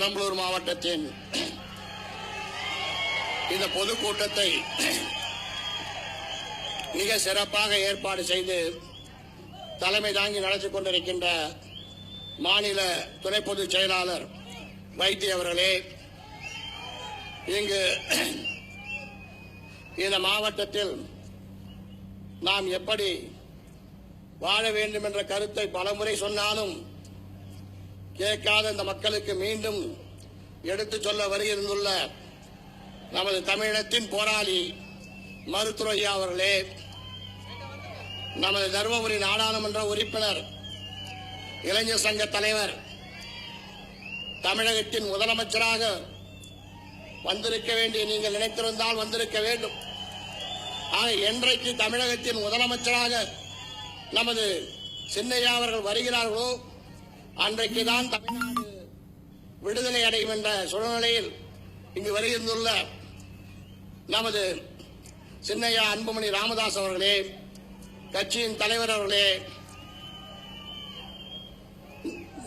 பெரம்பலூர் மாவட்டத்தின் இந்த பொதுக்கூட்டத்தை மிக சிறப்பாக ஏற்பாடு செய்து தலைமை தாங்கி நடத்தி கொண்டிருக்கின்ற மாநில துணை பொதுச் செயலாளர் வைத்திய அவர்களே இங்கு இந்த மாவட்டத்தில் நாம் எப்படி வாழ வேண்டும் என்ற கருத்தை பலமுறை சொன்னாலும் கேட்காத இந்த மக்களுக்கு மீண்டும் எடுத்துச் சொல்ல வருகின்றுள்ள நமது தமிழினத்தின் போராளி மருத்துவையா அவர்களே நமது தருமபுரி நாடாளுமன்ற உறுப்பினர் இளைஞர் சங்க தலைவர் தமிழகத்தின் முதலமைச்சராக வந்திருக்க வேண்டிய நீங்கள் நினைத்திருந்தால் வந்திருக்க வேண்டும். ஆனால் என்றைக்கு தமிழகத்தின் முதலமைச்சராக நமது சின்னையா அவர்கள் வருகிறார்களோ அன்றைக்கு தான் தமிழ்நாடு விடுதலை அடையும் என்ற சூழ்நிலையில் இங்கு வருகின்றுள்ள நமது சின்னையா அன்புமணி ராமதாஸ் அவர்களே கட்சியின் தலைவர் அவர்களே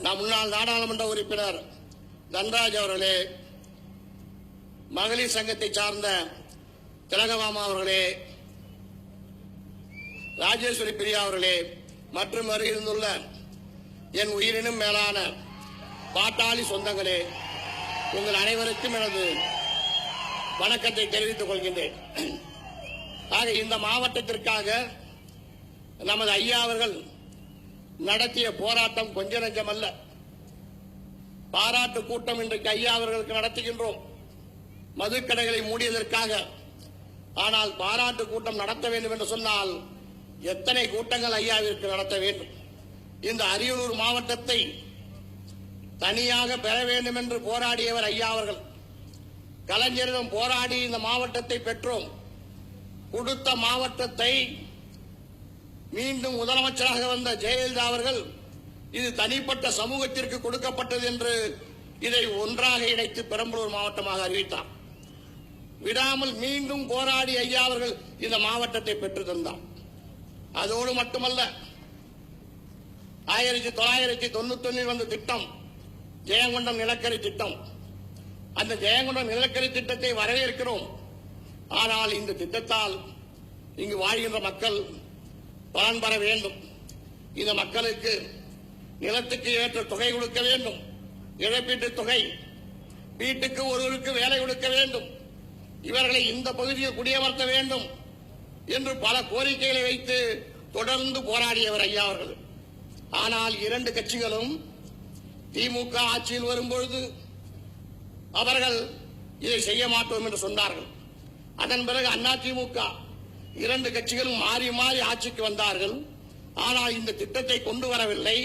நம் முன்னாள் நாடாளுமன்ற உறுப்பினர் தன்ராஜ் அவர்களே மகளிர் சங்கத்தை சார்ந்த திலகமாமா அவர்களே ராஜேஸ்வரி பிரியா அவர்களே மற்றும் வருகின்றுள்ள என் உயிரினும் மேலான பாட்டாளி சொந்தங்களே உங்கள் அனைவருக்கும் எனது வணக்கத்தை தெரிவித்துக் கொள்கின்றேன். ஆக இந்த மாவட்டத்திற்காக நமது ஐயா அவர்கள் நடத்திய போராட்டம் கொஞ்ச அல்ல. பாராட்டு கூட்டம் இன்றைக்கு ஐயா அவர்களுக்கு நடத்துகின்றோம். மதுக்கடைகளை மூடியதற்காக. ஆனால் பாராட்டு கூட்டம் நடத்த வேண்டும் என்று சொன்னால் எத்தனை கூட்டங்கள் ஐயாவிற்கு நடத்த வேண்டும்? இந்த அரியலூர் மாவட்டத்தை தனியாக பெற வேண்டும் என்று போராடியவர் ஐயா அவர்கள். கலைஞரிடம் போராடி இந்த மாவட்டத்தை பெற்றோம். கொடுத்த மாவட்டத்தை மீண்டும் முதலமைச்சராக வந்த ஜெயலலிதா அவர்கள் இது தனிப்பட்ட சமூகத்திற்கு கொடுக்கப்பட்டது என்று இதை ஒன்றாக இணைத்து பெரம்பலூர் மாவட்டமாக அறிவித்தார். விடாமல் மீண்டும் போராடி ஐயா அவர்கள் இந்த மாவட்டத்தை பெற்று தந்தார். அதோடு மட்டுமல்ல ஆயிரத்தி தொள்ளாயிரத்தி தொண்ணூத்தி வந்த திட்டம் ஜெயங்கொண்டம் நிலக்கரி திட்டம். அந்த ஜெயங்கொண்டம் நிலக்கரி திட்டத்தை வரவேற்கிறோம். ஆனால் இந்த திட்டத்தால் இங்கு வாழ்கின்ற மக்கள் பலன் பெற வேண்டும். இந்த மக்களுக்கு நிலத்துக்கு ஏற்ற தொகை கொடுக்க வேண்டும். இழப்பீட்டு தொகை வீட்டுக்கு ஒருவருக்கு வேலை கொடுக்க வேண்டும். இவர்களை இந்த பகுதியில் குடியமர்த்த வேண்டும் என்று பல கோரிக்கைகளை வைத்து தொடர்ந்து போராடியவர் ஐயா அவர்கள். ஆனால் இரண்டு கட்சிகளும் திமுக ஆட்சியில் வரும்பொழுது அவர்கள் இதை செய்ய மாட்டோம் என்று சொன்னார்கள். அதன் பிறகு அண்ணா திமுக இரண்டு கட்சிகளும் மாறி மாறி ஆட்சிக்கு வந்தார்கள். ஆனால் இந்த திட்டத்தை கொண்டு வரவில்லை.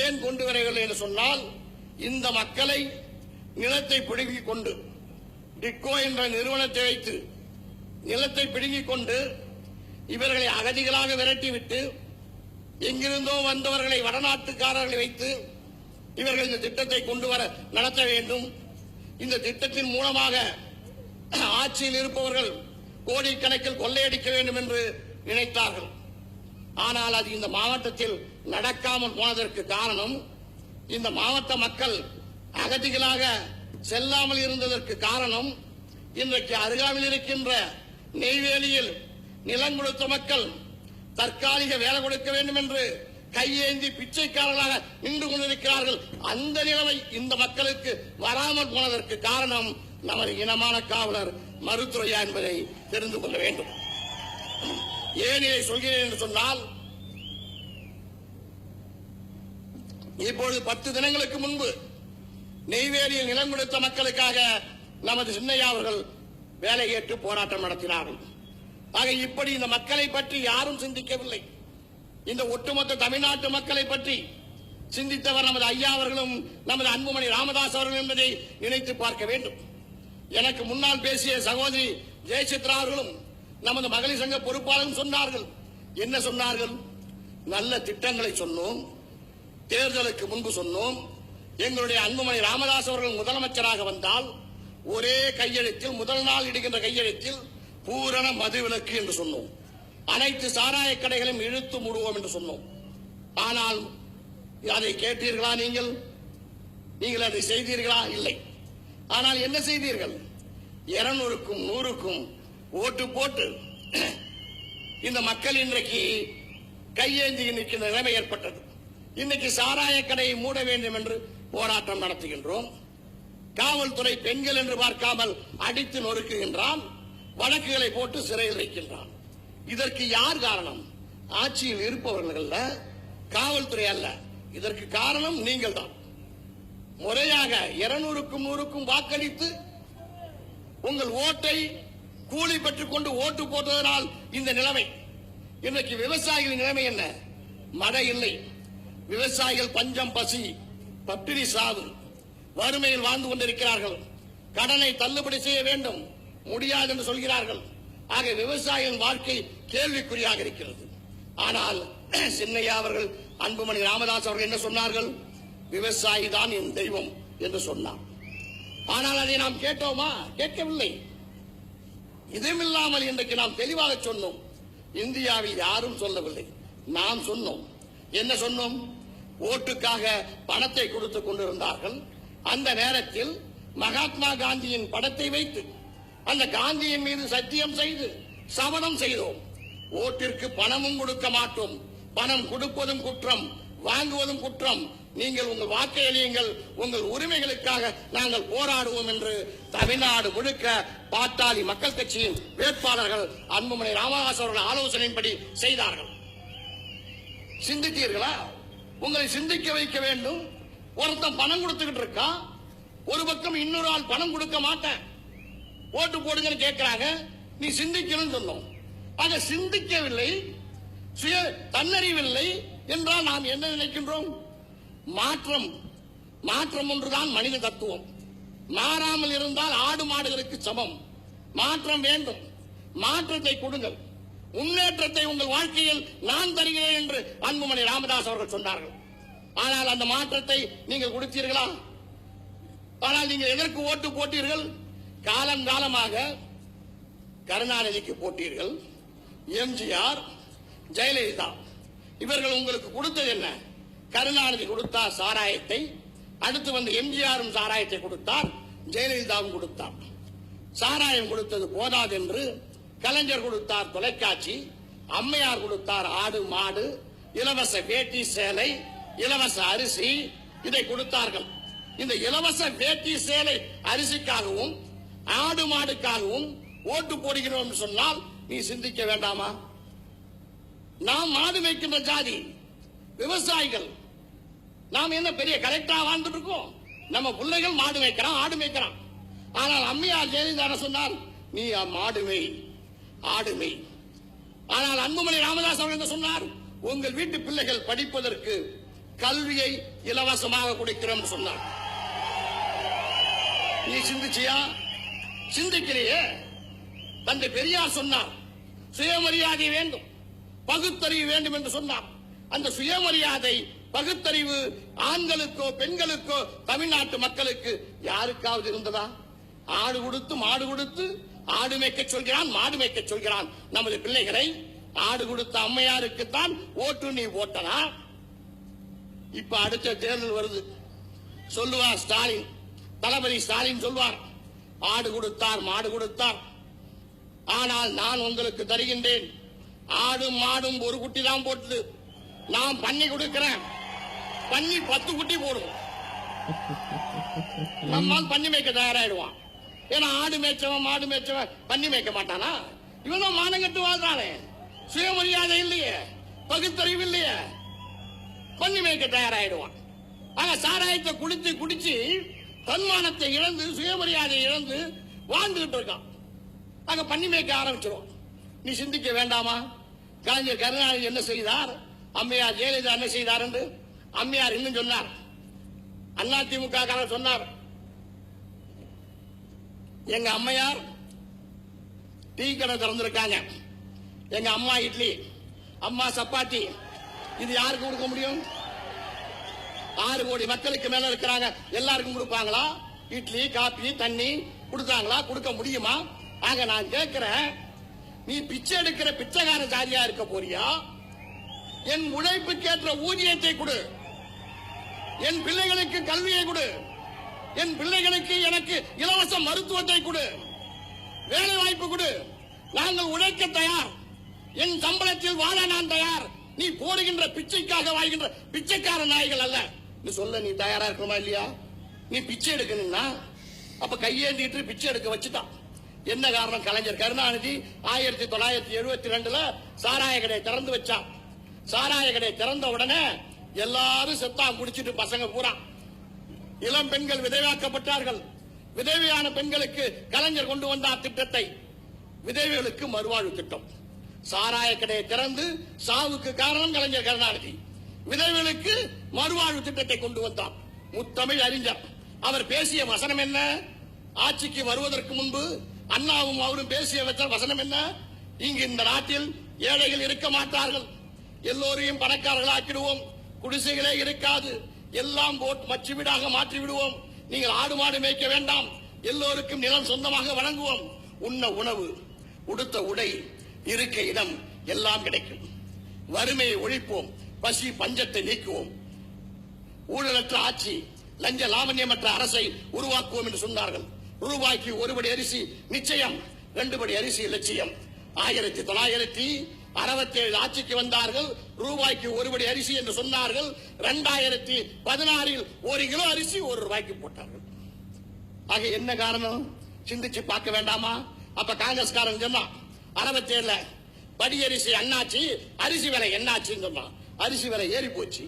ஏன் கொண்டு வரவில்லை என்று சொன்னால் இந்த மக்களை நிலத்தை பிடுங்கிக் கொண்டு டிக்கோ என்ற நிறுவனத்தை வைத்து நிலத்தை பிடுங்கிக் கொண்டு இவர்களை அகதிகளாக விரட்டிவிட்டு எங்கிருந்தோ வந்தவர்களை வடநாட்டுக்காரர்களை வைத்து இவர்கள் இந்த திட்டத்தை கொண்டு வர நடத்த வேண்டும். இந்த திட்டத்தின் மூலமாக ஆட்சியில் இருப்பவர்கள் கோடிக்கணக்கில் கொள்ளையடிக்க வேண்டும் என்று நினைத்தார்கள். ஆனால் அது இந்த மாவட்டத்தில் நடக்காமல் போனதற்கு காரணம் இந்த மாவட்ட மக்கள் அகதிகளாக செல்லாமல் இருந்ததற்கு காரணம் இன்றைக்கு அருகாமையில் இருக்கின்ற நெய்வேலியில் நிலம் கொடுத்த மக்கள் தற்காலிக வேலை கொடுக்க வேண்டும் என்று கையேந்தி பிச்சைக்காரர்களாக நின்று கொண்டிருக்கிறார்கள். அந்த நிலைமை இந்த மக்களுக்கு வராமல் போனதற்கு காரணம் நமது இனமான காவலர் மருத்துவையா என்பதை தெரிந்து கொள்ள வேண்டும். ஏன் இதை சொல்கிறேன் என்று சொன்னால் இப்பொழுது பத்து தினங்களுக்கு முன்பு நெய்வேலியில் நிலம் கொடுத்த மக்களுக்காக நமது சின்னையா அவர்கள் வேலை ஏற்று போராட்டம் நடத்தினார்கள். ஆக இப்படி இந்த மக்களை பற்றி யாரும் சிந்திக்கவில்லை. இந்த ஒட்டுமொத்த தமிழ்நாட்டு மக்களை பற்றி சிந்தித்தவர் நமது ஐயா அவர்களும் நமது அன்புமணி ராமதாஸ் அவர்களும் என்பதை நினைத்து பார்க்க வேண்டும். எனக்கு முன்னால் பேசிய சகோதரி ஜெயசித்ரா அவர்களும் நமது மகளிர் சங்க பொறுப்பாளரும் சொன்னார்கள். என்ன சொன்னார்கள்? நல்ல திட்டங்களை சொன்னோம். தேர்தலுக்கு முன்பு சொன்னோம். எங்களுடைய அன்புமணி ராமதாஸ் அவர்கள் முதலமைச்சராக வந்தால் ஒரே கையெழுத்தில் முதல் நாள் இடுகின்ற கையெழுத்தில் பூரண மதுவிலக்கு என்று சொன்னோம். அனைத்து சாராய கடைகளையும் இழுத்து மூடுவோம் என்று சொன்னோம். ஆனால் அதை கேட்டீர்களா நீங்கள்? நீங்கள் அதை செய்தீர்களா? இல்லை. ஆனால் என்ன செய்தீர்கள்? இருநூறுக்கும் நூறுக்கும் ஓட்டு போட்டு இந்த மக்கள் இன்றைக்கு கையேந்தி நிற்கின்ற நிலைமை ஏற்பட்டது. இன்னைக்கு சாராய கடையை மூட வேண்டும் என்று போராட்டம் நடத்துகின்றோம். காவல்துறை பெண்கள் என்று பார்க்காமல் அடித்து நொறுக்குகின்றான். வழக்குகளை போட்டு சிறையில் வைக்கின்றான். இதற்கு யார் காரணம்? ஆட்சியில் இருப்பவர்கள் அல்ல காவல்துறை அல்ல. இதற்கு காரணம் நீங்கள் தான் முறையாக இருநூறுக்கும் நூறுக்கும் வாக்களித்து உங்கள் ஓட்டை கூலி பெற்றுக் கொண்டு ஓட்டு போட்டதனால் இந்த நிலைமை. இன்றைக்கு விவசாயிகளின் நிலைமை என்ன? மழை இல்லை. விவசாயிகள் பஞ்சம் பசி பட்டினி சாது வறுமையில் வாழ்ந்து கொண்டிருக்கிறார்கள். கடனை தள்ளுபடி செய்ய வேண்டும். முடியாது என்று சொல்கிறார்கள். ஆக விவசாயியின் வாழ்க்கை கேள்விக்குறியாக இருக்கிறது. ஆனால் சின்னையா அவர்கள் அன்புமணி ராமதாஸ் அவர்கள் என்ன சொன்னார்கள்? விவசாயி தான் என் தெய்வம் என்று சொன்னார். ஆனால் அதை நாம் கேட்டோமா? கேட்கவில்லை. இதுமில்லாமல் இன்றைக்கு நாம் தெளிவாக சொன்னோம். இந்தியாவில் யாரும் சொல்லவில்லை. நாம் சொன்னோம். என்ன சொன்னோம்? ஓட்டுக்காக பணத்தை கொடுத்துக் கொண்டிருந்தார்கள். அந்த நேரத்தில் மகாத்மா காந்தியின் படத்தை வைத்து அந்த காந்தியின் மீது சத்தியம் செய்து சபதம் செய்தோம். ஓட்டிற்கு பணமும் கொடுக்க மாட்டோம். பணம் கொடுப்பதும் குற்றம் வாங்குவதும் குற்றம். நீங்கள் உங்கள் வாக்கை எழியுங்கள் உங்கள் உரிமைகளுக்காக நாங்கள் போராடுவோம் என்று தமிழ்நாடு முழுக்க பாட்டாளி மக்கள் கட்சியின் வேட்பாளர்கள் அன்புமணி ராமதாஸ் அவர்கள் ஆலோசனையின்படி செய்தார்கள். சிந்தித்தீர்களா? உங்களை சிந்திக்க வைக்க வேண்டும். ஒருத்தன் பணம் கொடுத்துக்கிட்டு இருக்கா ஒரு பக்கம் இன்னொரு ஆள் பணம் கொடுக்க மாட்டேன். ஓட்டு போடுங்கன்னு கேட்கிறாங்க. நீ சிந்திக்கணும்னு சொன்னோம். ஆக சிந்திக்கவில்லை. சுய தன்னறிவில்லை என்றால் நாம் என்ன நினைக்கின்றோம்? மாற்றம். மாற்றம் ஒன்றுதான் மனித தத்துவம். மாறாமல் இருந்தால் ஆடு மாடுகளுக்கு சமம். மாற்றம் வேண்டும். மாற்றத்தை கொடுங்கள். முன்னேற்றத்தை உங்கள் வாழ்க்கையில் நான் தருகிறேன் என்று அன்புமணி ராமதாஸ் அவர்கள் சொன்னார்கள். ஆனால் அந்த மாற்றத்தை நீங்கள் கொடுத்தீர்களா? ஆனால் நீங்கள் எதற்கு ஓட்டு போட்டீர்கள்? காலம் காலமாக கருணாநிதிக்கு போட்டீர்கள். எம்ஜிஆர் ஜெயலலிதா இவர்கள் உங்களுக்கு கொடுத்தது என்ன? கருணாநிதி கொடுத்தார் சாராயத்தை அடுத்து வந்து எம்ஜிஆரும் சாராயத்தை கொடுத்தார் ஜெயலலிதாவும் கொடுத்தார். சாராயம் கொடுத்தது போதாது என்று கலைஞர் கொடுத்தார் தொலைக்காட்சி அம்மையார் கொடுத்தார் ஆடு மாடு இலவச வேட்டி சேலை இலவச அரிசி இதை கொடுத்தார்கள். இந்த இலவச வேட்டி சேலை அரிசிக்காகவும் ஆடு மாடுக்காகவும் ஓட்டு போடுகிறோம் என்று சொன்னால் நீ சிந்திக்க வேண்டாமா? நாம் மாடு வைக்கின்ற ஜாதி விவசாயிகள். நாம் என்ன பெரிய கரெக்டா வாழ்ந்துட்டு இருக்கோம்? நம்ம பிள்ளைகள் மாடு மேய்க்கிறான் ஆடு மேய்க்கிறான். ஆனால் அம்மையார் ஜெயலலிதா சொன்னார் நீ மாடு மேய் ஆடு ஆனால் அன்புமணி ராமதாஸ் அவர்கள் சொன்னார் உங்கள் வீட்டு பிள்ளைகள் படிப்பதற்கு கல்வியை இலவசமாக கொடுக்கிறோம் சொன்னார். நீ சிந்திச்சியா? சிந்திக்கலையே தந்தை பெரியார் சொன்னார் சுயமரியாதை வேண்டும் பகுத்தறிவு வேண்டும் என்று சொன்னார். அந்த சுயமரியாதை பகுத்தறிவு ஆண்களுக்கோ பெண்களுக்கோ தமிழ்நாட்டு மக்களுக்கு யாருக்காவது இருந்ததா? ஆடு கொடுத்து மாடு கொடுத்து ஆடு மேய்க்க சொல்கிறான் மாடு மேய்க்க சொல்கிறான். நமது பிள்ளைகளை ஆடு கொடுத்த அம்மையாருக்குத்தான் ஓட்டு நீ போட்டனா? இப்ப அடுத்த தேர்தல் வருது. சொல்லுவார் ஸ்டாலின் தளபதி ஸ்டாலின் சொல்வார் ஆடு கொடுத்தார் மாடு கொடுத்தார். ஆனால் நான் உங்களுக்கு தருகின்றேன். ஆடும் மாடும் ஒரு குட்டி தான் போட்டது. நான் பண்ணி கொடுக்கிறேன். பண்ணி பத்து குட்டி போடும். நம்மால் பண்ணி மேய்க்க தயாராயிடுவான். ஏன்னா ஆடு மேய்ச்சவன் மாடு மேய்ச்சவன் பண்ணி மேய்க்க மாட்டானா? இவன் தான் மானங்கட்டு வாழ்றானே. சுயமரியாதை இல்லையே. பகுத்தறிவு இல்லையே. பண்ணி மேய்க்க தயாராயிடுவான். ஆனா சாராயத்தை குடிச்சு குடிச்சு தன்மானத்தை இழந்து சுயமரியாதை இழந்து வாழ்ந்துகிட்டு இருக்கான். ஆக பண்ணி மேய்க்க ஆரம்பிச்சிடும் நீ சிந்திக்க வேண்டாமா? கலைஞர் கருணாநிதி என்ன செய்தார்? அம்மையார் ஜெயலலிதா என்ன செய்தார் என்று அம்மையார் இன்னும் சொன்னார். அண்ணா திமுக காரர் சொன்னார். எங்க அம்மையார் டீ கடை திறந்திருக்காங்க. எங்க அம்மா இட்லி அம்மா சப்பாத்தி. இது யாருக்கு கொடுக்க முடியும்? ஆறு கோடி மக்களுக்கு மேல இருக்கிறாங்க. எல்லாருக்கும் கொடுப்பாங்களா? இட்லி காப்பி தண்ணி கொடுத்தாங்களா? கொடுக்க முடியுமா? ஆக நான் கேட்கிறேன் நீ பிச்சை எடுக்கிற பிச்சைக்கார ஜாதியா இருக்க போறியா? என் உழைப்புக்கேற்ற ஊதியத்தை கொடு. என் பிள்ளைகளுக்கு கல்வியை கொடு. என் பிள்ளைகளுக்கு எனக்கு இலவச மருத்துவத்தை கொடு. வேலை வாய்ப்பு கொடு. நாங்கள் உழைக்க தயார். என் சம்பளத்தில் வாழ நான் தயார். நீ போடுகின்ற பிச்சைக்காக வாழ்கின்ற பிச்சைக்கார நாய்கள் அல்ல. சொல்ல நீ தயாரா இருக்கணுமா இல்லையா? நீ பிச்சை எடுக்கணும்னா அப்ப கையேந்திட்டு பிச்சை எடுக்க வச்சுட்டான். என்ன காரணம்? கலைஞர் கருணாநிதி ஆயிரத்தி தொள்ளாயிரத்தி எழுபத்தி ரெண்டுல சாராய கடையை திறந்து வச்சான். சாராய கடையை திறந்த உடனே எல்லாரும் செத்தா குடிச்சிட்டு பசங்க பூரா. இளம் பெண்கள் விதவையாக்கப்பட்டார்கள். விதவையான பெண்களுக்கு கலைஞர் கொண்டு வந்தார் திட்டத்தை விதவைகளுக்கு மறுவாழ்வு திட்டம். சாராய கடையை திறந்து சாவுக்கு காரணம் கலைஞர் கருணாநிதி. விதவைகளுக்கு மறுவாழ்வு திட்டத்தை கொண்டு வந்தார் முத்தமிழ் அறிஞர். அவர் பேசிய வசனம் என்ன? ஆட்சிக்கு வருவதற்கு முன்பு அண்ணாவும் அவரும் பேசிய வசனம் என்ன? இங்கு இந்த நாட்டில் ஏழைகள் இருக்க மாட்டார்கள். எல்லோரையும் பணக்காரர்கள் ஆக்கிடுவோம் குடிசைகளே இருக்காது. எல்லாம் போட் மச்சு வீடாக மாற்றி விடுவோம் நீங்கள் ஆடு மாடு மேய்க்க வேண்டாம். எல்லோருக்கும் நிலம் சொந்தமாக வழங்குவோம். உண்ண உணவு உடுத்த உடை இருக்க இடம் எல்லாம் கிடைக்கும். வறுமையை ஒழிப்போம். பசி பஞ்சத்தை நீக்குவோம். ஊழலற்ற ஆட்சி லஞ்ச லாவண்யமற்ற அரசை உருவாக்குவோம் என்று சொன்னார்கள். ரூபாய்க்கு ஒருபடி அரிசி நிச்சயம் ரெண்டு படி அரிசி லட்சியம். ஆயிரத்தி தொள்ளாயிரத்தி அறுபத்தி ஏழு ஆட்சிக்கு வந்தார்கள் ரூபாய்க்கு ஒருபடி அரிசி என்று சொன்னார்கள் இரண்டாயிரத்தி பதினாறில் ஒரு கிலோ அரிசி ஒரு ரூபாய்க்கு போட்டார்கள். ஆக என்ன காரணம்? சிந்திச்சு பார்க்க வேண்டாமா? அப்ப காங்கிரஸ்காரன் சொன்னான் அறுபத்தி ஏழுல படி அரிசி அண்ணாச்சி அரிசி விலை என்னாச்சுன்னு சொன்னான். அரிசி விலை ஏறி போச்சு.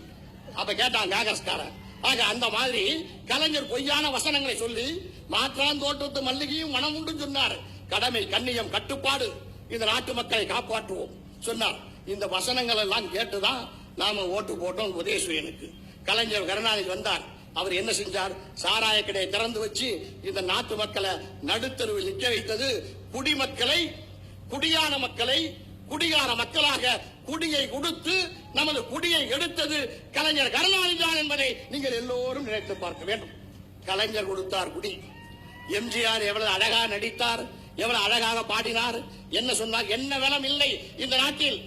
அப்ப கேட்டான் காங்கிரஸ்காரன் ஆக அந்த மாதிரி கலைஞர் பொய்யான வசனங்களை சொல்லி மாற்றான் தோட்டத்து மல்லிகையும் மனம் உண்டு சொன்னார். கடமை கண்ணியம் கட்டுப்பாடு இந்த நாட்டு மக்களை காப்பாற்றுவோம் சொன்னார். இந்த வசனங்கள் எல்லாம் கேட்டுதான் நாம ஓட்டு போட்டோம் உதயசூரியனுக்கு. கலைஞர் கருணாநிதி வந்தார். அவர் என்ன செஞ்சார்? சாராய கடையை திறந்து வச்சு இந்த நாட்டு மக்களை நடுத்தருவில் நிற்க வைத்தது குடிமக்களை குடியான மக்களை குடிகார மக்களாக குடியை கொடுத்து நமது குடியை எடுத்தது கலைஞர் கருணாநிதி தான் என்பதை நீங்கள் எல்லோரும் நினைத்து பார்க்க வேண்டும். கலைஞர் கொடுத்தார் குடி. எம்ஜிஆர் எவ்வளவு அழகாக நடித்தார் எவ்வளவு அழகாக பாடினார் என்ன சொன்னார் என்ன வளம் இல்லை இந்த நாட்டில்.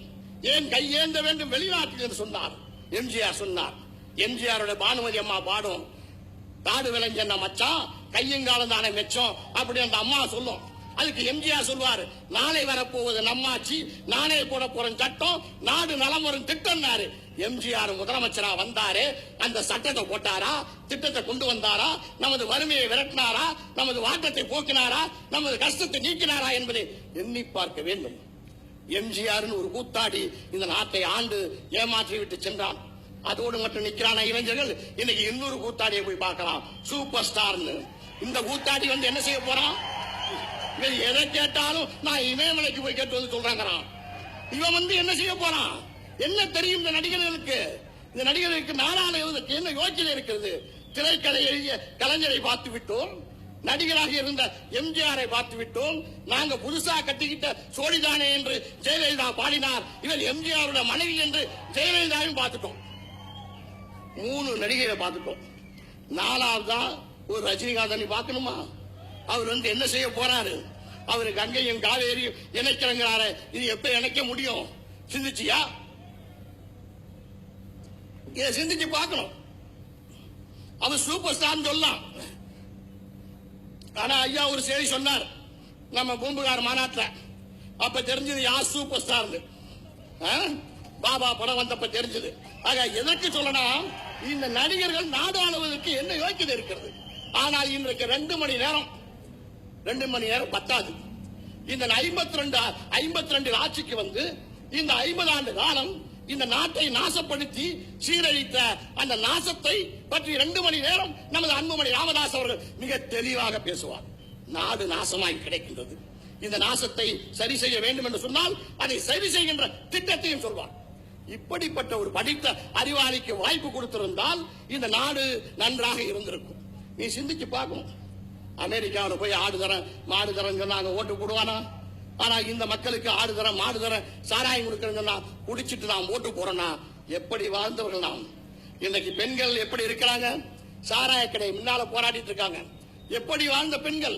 ஏன் கையேந்த வேண்டும் வெளிநாட்டில் என்று சொன்னார். எம்ஜிஆர் சொன்னார் எம்ஜிஆரோட பானுமதி அம்மா பாடும் காடு விளைஞ்ச மச்சான் கையங்காலம் தானே மெச்சம் அப்படி அந்த அம்மா சொல்லும். அதுக்கு எம்ஜிஆர் சொல்வாரு நாளை வரப்போவது நம்மாச்சி நானே போட போற சட்டம் நாடு நலம் வரும் திட்டம்னாரு. எம்ஜிஆர் முதலமைச்சரா வந்தாரு அந்த சட்டத்தை போட்டாரா திட்டத்தை கொண்டு வந்தாரா நமது வறுமையை விரட்டினாரா நமது வாட்டத்தை போக்கினாரா நமது கஷ்டத்தை நீக்கினாரா என்பதை எண்ணி பார்க்க வேண்டும். எம்ஜிஆர் ஒரு கூத்தாடி இந்த நாட்டை ஆண்டு ஏமாற்றி விட்டு சென்றான். அதோடு மட்டும் நிக்கிறான இளைஞர்கள்? இன்னைக்கு இன்னொரு கூத்தாடியை போய் பார்க்கலாம். சூப்பர் ஸ்டார்னு. இந்த கூத்தாடி வந்து என்ன செய்ய போறான்? எதை கேட்டாலும் நான் இமயமலைக்கு போய் கேட்டு வந்து சொல்றாங்கிறான். இவன் வந்து என்ன செய்ய போறான்? என்ன தெரியும் இந்த நடிகர்களுக்கு? இந்த நடிகர்களுக்கு மேலான என்ன யோசனை இருக்கிறது? திரைக்கதை எழுதிய கலைஞரை பார்த்து விட்டோம். நடிகராக இருந்த எம்ஜிஆரை பார்த்து விட்டோம். நாங்க புதுசா கட்டிக்கிட்ட சோழிதானே என்று ஜெயலலிதா பாடினார். இவர் எம்ஜிஆருடைய மனைவி என்று ஜெயலலிதாவையும் பார்த்துட்டோம். மூணு நடிகரை பார்த்துட்டோம். நாலாவது தான் ஒரு ரஜினிகாந்த் பார்க்கணுமா? அவர் வந்து என்ன செய்ய போறாரு? அவரு கங்கையும் காவேரியும் இணைக்கிறங்கிறாரு. இது எப்ப இணைக்க முடியும்? சிந்திச்சியா? இதை சிந்திச்சு பார்க்கணும். அவர் சூப்பர் ஸ்டார் சொல்லலாம். ஆனா ஐயா ஒரு செய்தி சொன்னார் நம்ம பூம்புகார் மாநாட்டில். அப்ப தெரிஞ்சது யார் சூப்பர் ஸ்டார் பாபா படம் வந்தப்ப தெரிஞ்சது. ஆக எதற்கு சொல்லணும் இந்த நடிகர்கள் நாடு ஆளுவதற்கு என்ன யோக்கியதை இருக்கிறது? ஆனால் இன்றைக்கு ரெண்டு மணி நேரம் ரெண்டு மணி நேரம் பத்தாது. இந்த ஐம்பத்தி ரெண்டு ஐம்பத்தி ரெண்டு ஆட்சிக்கு வந்து இந்த ஐம்பது ஆண்டு காலம் இந்த நாட்டை நாசப்படுத்தி சீரழித்த அந்த நாசத்தை பற்றி ரெண்டு மணி நேரம் நமது அன்புமணி ராமதாஸ் அவர்கள் மிக தெளிவாக பேசுவார். நாடு நாசமாய் கிடைக்கின்றது. இந்த நாசத்தை சரி செய்ய வேண்டும் என்று சொன்னால் அதை சரி செய்கின்ற திட்டத்தையும் சொல்வார். இப்படிப்பட்ட ஒரு படித்த அறிவாளிக்கு வாய்ப்பு கொடுத்திருந்தால் இந்த நாடு நன்றாக இருந்திருக்கும். நீ சிந்திச்சு பார்க்கணும். அமெரிக்காவில் போய் ஆடு தரேன் மாடு தரேன்னு சொன்னாங்க ஓட்டு போடுவானா? ஆனா இந்த மக்களுக்கு ஆடு தரேன் மாடு தரேன் சாராயம் கொடுக்கறேன்னு சொன்னா குடிச்சிட்டு நாம் ஓட்டு போறோம்னா எப்படி வாழ்ந்தவர்கள் நாம்? இன்னைக்கு பெண்கள் எப்படி இருக்கிறாங்க? சாராய கடை முன்னால போராடிட்டு இருக்காங்க. எப்படி வாழ்ந்த பெண்கள்?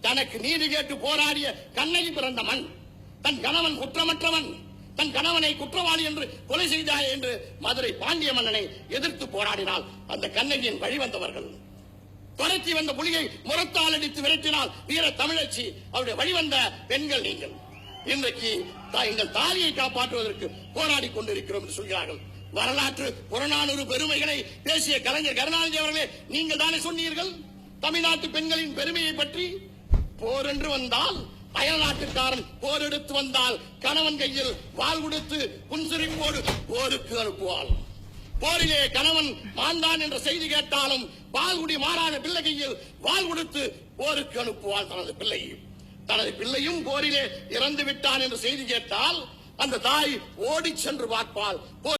தனக்கு நீதி கேட்டு போராடிய கண்ணகி பிறந்த மண் தன் கணவன் குற்றமற்றவன் தன் கணவனை குற்றவாளி என்று கொலை செய்தாய் என்று மதுரை பாண்டிய மன்னனை எதிர்த்து போராடினால் அந்த கண்ணகியின் வழிவந்தவர்கள் துரத்தி வந்த புலியை முரத்தால் அடித்து விரட்டினால் வீர தமிழச்சி அவருடைய வழிவந்த பெண்கள் நீங்கள். இன்றைக்கு எங்கள் தாலியை காப்பாற்றுவதற்கு போராடி கொண்டிருக்கிறோம் என்று சொல்கிறார்கள். வரலாற்று புறநானூறு பெருமைகளை பேசிய கலைஞர் கருணாநிதி அவர்களே நீங்கள் தானே சொன்னீர்கள்? தமிழ்நாட்டு பெண்களின் பெருமையை பற்றி போர் என்று வந்தால் அயல் நாட்டுக்காரன் போர் எடுத்து வந்தால் கணவன் கையில் வாள் கொடுத்து புன்சிரிப்போடு போருக்கு அனுப்புவாள். போரிலே கணவன் மாந்தான் என்ற செய்தி கேட்டாலும் பால்குடி மாறான பிள்ளைகையில் வால் வாள் கொடுத்து போருக்கு அனுப்புவாள் தனது பிள்ளையும் தனது பிள்ளையும் போரிலே இறந்து விட்டான் என்று செய்தி கேட்டால் அந்த தாய் ஓடிச் சென்று பார்ப்பாள். போர்